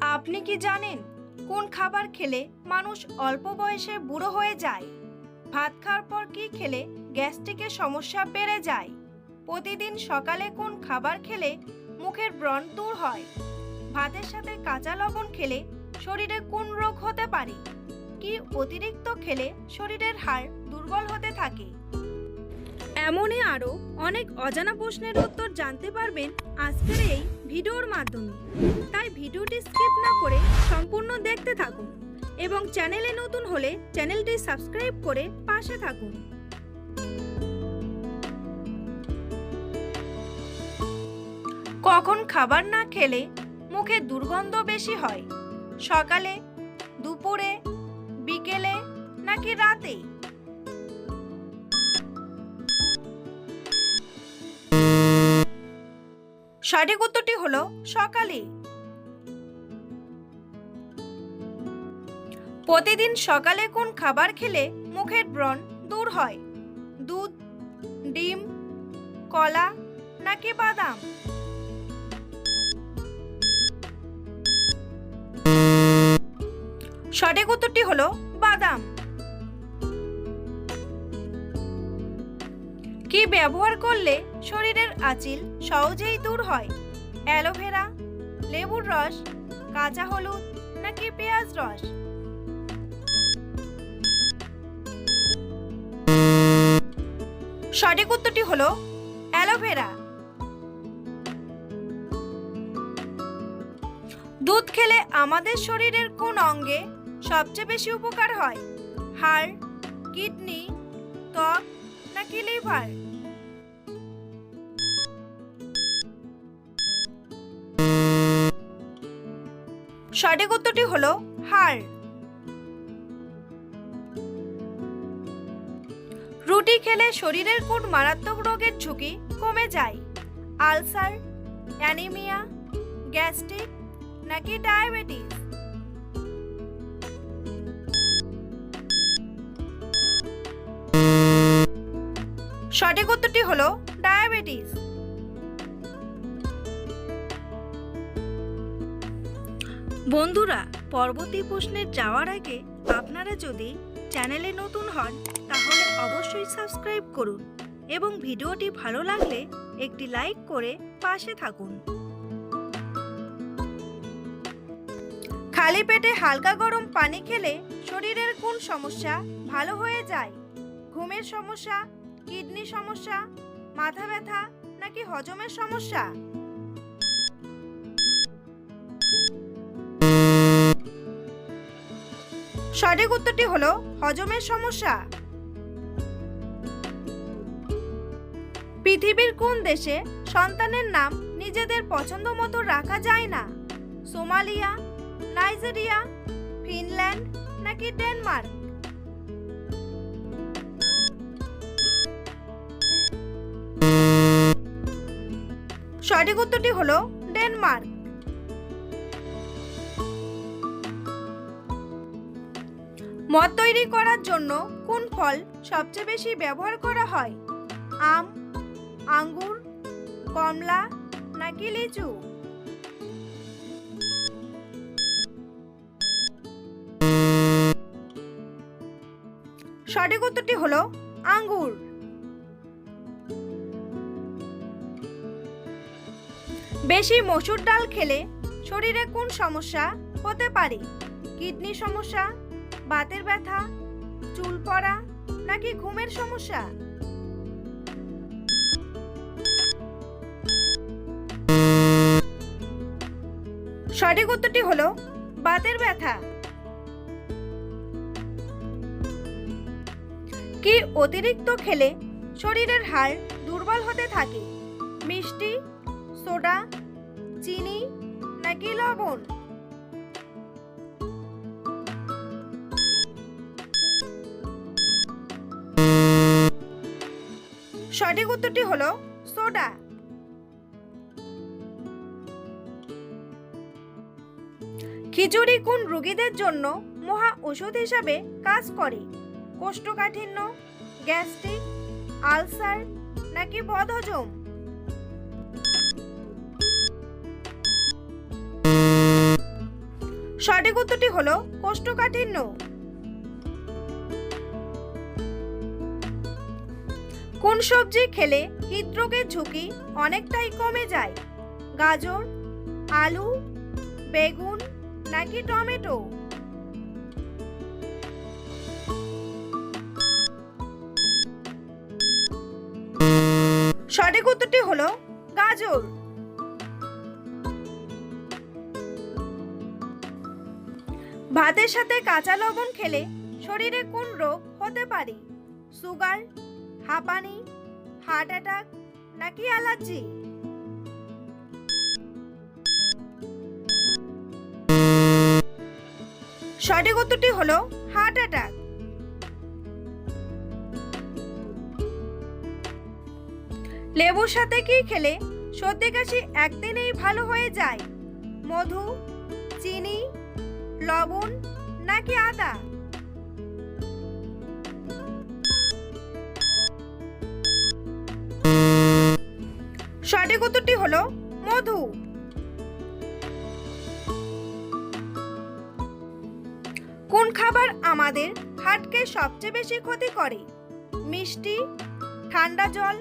আপনি কি জানেন কোন খাবার খেলে মানুষ অল্প বয়সে বুড়ো হয়ে যায়? ভাত খাওয়ার পর কি খেলে গ্যাস্ট্রিকের সমস্যা বেড়ে যায়? প্রতিদিন সকালে কোন খাবার খেলে মুখের ব্রণ দূর হয়? ভাতের সাথে কাঁচা লবণ খেলে শরীরে কোন রোগ হতে পারে? কি অতিরিক্ত খেলে শরীরের হাড় দুর্বল হতে থাকে? এমনই আরও অনেক অজানা প্রশ্নের উত্তর জানতে পারবেন আজকের এই ভিডিওর মাধ্যমে। তাই ভিডিওটি স্কিপ না করে সম্পূর্ণ দেখতে থাকুন এবং চ্যানেলে নতুন হলে চ্যানেলটি সাবস্ক্রাইব করে পাশে থাকুন। কখন খাবার না খেলে মুখে দুর্গন্ধ বেশি হয়? সকালে, দুপুরে, বিকেলে নাকি রাতে সঠিক উত্তরটি হলো সকালে প্রতিদিন সকালে কোন খাবার খেলে মুখের ব্রণ দূর হয়? দুধ, ডিম, কলা নাকি বাদাম? সঠিক উত্তরটি হলো বাদাম। কি ব্যবহার করলে শরীরের আঁচিল সহজেই দূর হয়। অ্যালোভেরা, লেবুর রস, কাঁচা হলুদ নাকি পেঁয়াজ রস? সঠিক উত্তরটি হলো অ্যালোভেরা। দুধ খেলে আমাদের শরীরের কোন অঙ্গে সবচেয়ে বেশি উপকার হয়? হাড়, কিডনি, ত্বক নাকি লিভার? সঠিক উত্তরটি হলো হাড়। রুটি খেলে শরীরের কোন মারাত্মক রোগের ঝুঁকি কমে যায়? আলসার, অ্যানিমিয়া, গ্যাস্ট্রিক নাকি ডায়াবেটিস? সঠিক উত্তরটি হলো ডায়াবেটিস। বন্ধুরা পরবর্তী প্রশ্নে যাওয়ার আগে আপনারা যদি চ্যানেলে নতুন হন, তাহলে অবশ্যই সাবস্ক্রাইব করুন এবং ভিডিওটি ভালো লাগলে একটি লাইক করে পাশে থাকুন। খালি পেটে হালকা গরম পানি খেলে শরীরের কোন সমস্যা ভালো হয়ে যায়? ঘুমের সমস্যা, কিডনি সমস্যা, মাথা ব্যথা নাকি হজমের সমস্যা? সঠিক উত্তরটি হলো হজমের সমস্যা। পৃথিবীর কোন দেশে সন্তানের নাম নিজেদের পছন্দ মতো রাখা যায় না? সোমালিয়া, নাইজেরিয়া, ফিনল্যান্ড নাকি ডেনমার্ক? সঠিক উত্তরটি হলো ডেনমার্ক। মদ তৈরি করার জন্য কোন ফল সবচেয়ে বেশি ব্যবহার করা হয়? আম, আঙ্গুর, কমলা নাকি লিচু? সঠিক উত্তরটি হলো আঙ্গুর। বেশি মসুর ডাল খেলে শরীরে কোন সমস্যা হতে পারে? কিডনি সমস্যা বাতের ব্যথা, চুল পড়া নাকি ঘুমের সমস্যা? সঠিক উত্তরটি হলো বাতের ব্যথা। কি অতিরিক্ত খেলে শরীরের হাড় দুর্বল হতে থাকে? মিষ্টি, সোডা, চিনি নাকি লবণ? সঠিক উত্তরটি হলো সোডা। খিচুড়ি কোন রোগীদের জন্য মহা ওষুধ হিসাবে কাজ করে? কোষ্ঠকাঠিন্য, গ্যাস্ট্রিক, আলসার নাকি বদহজম? সঠিক উত্তরটি হলো কোষ্ঠকাঠিন্য। কোন সবজি খেলে হৃদরোগের ঝুঁকি অনেকটাই কমে যায়? গাজর, আলু, বেগুন নাকি টমেটো? সঠিক উত্তরটি হলো গাজর। ভাতের সাথে কাঁচা লবণ খেলে শরীরে কোন রোগ হতে পারে? সুগার হাঁপানি, হার্ট অ্যাটাক নাকি অ্যালার্জি? সঠিক উত্তরটি হলো হার্ট অ্যাটাক। লেবুর সাথে কি খেলে সর্দি কাশি একদিনেই ভালো হয়ে যায়? মধু, চিনি, লবণ নাকি আদা? সঠিক উত্তরটি হলো মধু। কোন খাবার আমাদের হার্টকে সবচেয়ে বেশি ক্ষতি করে? মিষ্টি, ঠান্ডা জল,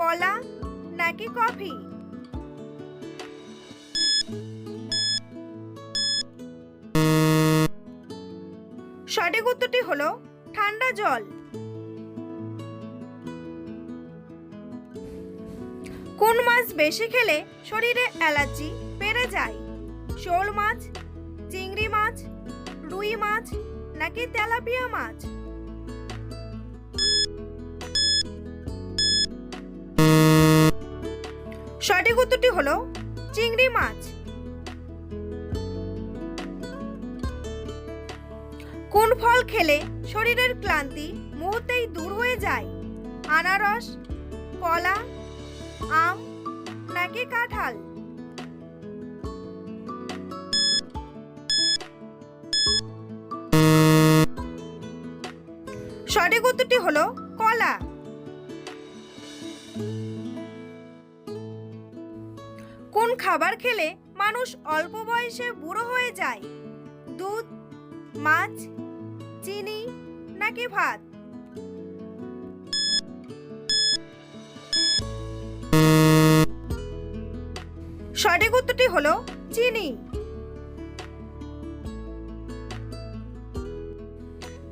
কলা নাকি কফি? সঠিক উত্তরটি হলো ঠান্ডা জল। কোন মাছ বেশি খেলে শরীরে অ্যালার্জি বেড়ে যায়? শোল মাছ, চিংড়ি মাছ, রুই মাছ নাকি তেলাপিয়া মাছ? সঠিক উত্তরটি হলো চিংড়ি মাছ। কোন ফল খেলে শরীরের ক্লান্তি মুহূর্তেই দূর হয়ে যায়? আনারস, কলা আম নাকি কাঁঠাল? সঠিক উত্তরটি হলো কলা। কোন খাবার খেলে মানুষ অল্প বয়সে বুড়ো হয়ে যায়? দুধ, মাছ, চিনি নাকি ভাত? সঠিক উত্তরটি হলো চিনি।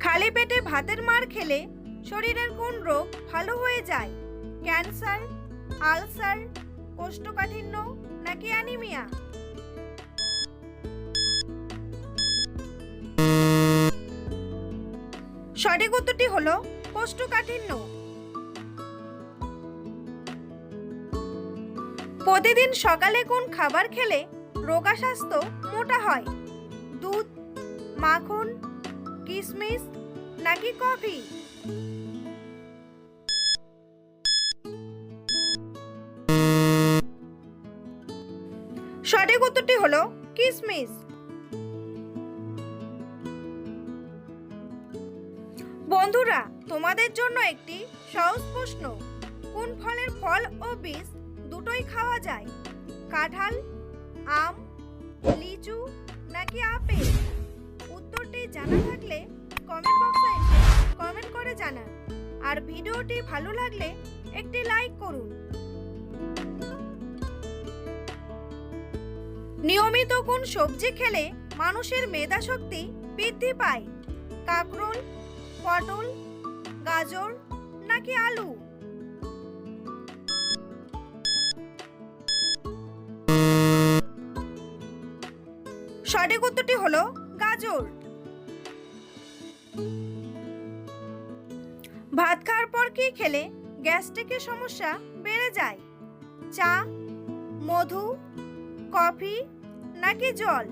খালি পেটে ভাতের মার খেলে শরীরের কোন রোগ ভালো হয়ে যায়? ক্যান্সার, আলসার, কোষ্ঠকাঠিন্য নাকি অ্যানিমিয়া? সঠিক উত্তরটি হলো কোষ্ঠকাঠিন্য। প্রতিদিন সকালে কোন খাবার খেলে রোগা স্বাস্থ্য মোটা হয়? দুধ, মাখন কিশমিশ নাকি কফি? সঠিক উত্তরটি হলো কিশমিশ বন্ধুরা, তোমাদের জন্য একটি সহজ প্রশ্ন। কোন ফলের ফল ও বীজ দুটোই খাওয়া যায়। কাঁঠাল, আম, লিচু নাকি আপেল? উত্তরটি জানা থাকলে কমেন্ট বক্সে কমেন্ট করে জানান। আর ভিডিওটি ভালো লাগলে একটি লাইক করুন। নিয়মিত কোন সবজি খেলে মানুষের মেধা শক্তি বৃদ্ধি পায়? কাঁকরোল, পটল, গাজর নাকি আলু? সঠিক উত্তরটি হলো গাজর। ভাত খাওয়ার পর কি খেলে গ্যাস্ট্রিকের সমস্যা বেড়ে যায়? চা, মধু, কফি নাকি জল?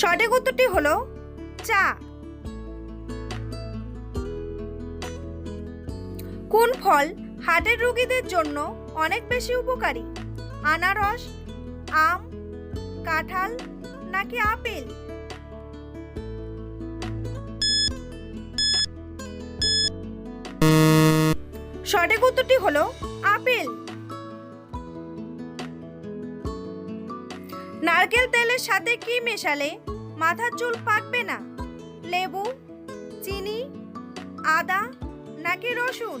সঠিক উত্তরটি হলো চা। কোন ফল হার্টের রোগীদের জন্য অনেক বেশি উপকারী। আনারস, আম, কাঁঠাল, নাকি আপেল? সঠিক উত্তরটি হলো আপেল। নারকেল তেলের সাথে কি মেশালে মাথার চুল পাকবে না? লেবু, চিনি, আদা, নাকি রসুন?